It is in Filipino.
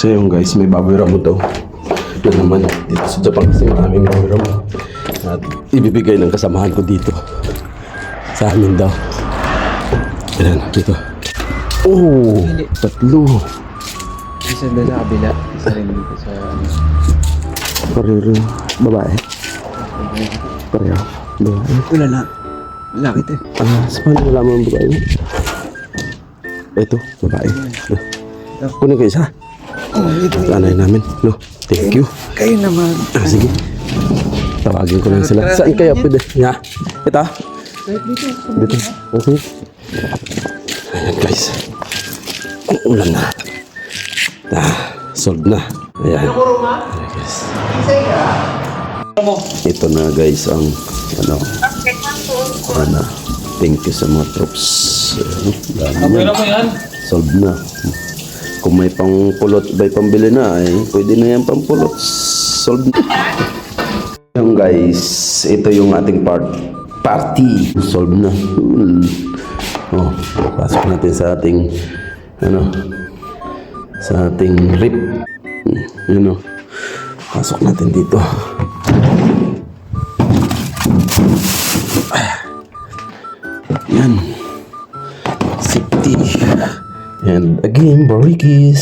So yun guys, may baboy ramo daw. Yan naman, dito sa Japan kasi maraming baboy ramo. At ibibigay ng kasamahan ko dito. Sa amin daw. Yan, dito. Oh, tatlo. Isa doon sa kabila. Isa rin dito sa... Pareho, babae. Pareho, babae. Wala na. Laki to. Ah, sa paano wala mo ang babae? Ito, babae. Kunin ko isa. Oh, ito. Anay namin. No, thank you. Kayo naman. Ah, sige. Tawagin ko lang sila. Saan kaya pwede? Nga. Ito. Dito. Okay. Ayan guys. Ang ulan na. Ah, solved na. Ayan. Ayan guys. Ito na guys ang ano. Ano. Thank you sa mga troops. Ayan, dami na. Solved na. Kung may pang pulot, may pambili na, ay pwede na yan pang pulot. Solved na. Guys, ito yung ating part party. Solve na. Hmm. Oh, pasok natin sa ating ano sa ating rip. Hmm, oh. Pasok natin dito. Yan. Safety. and again Bariki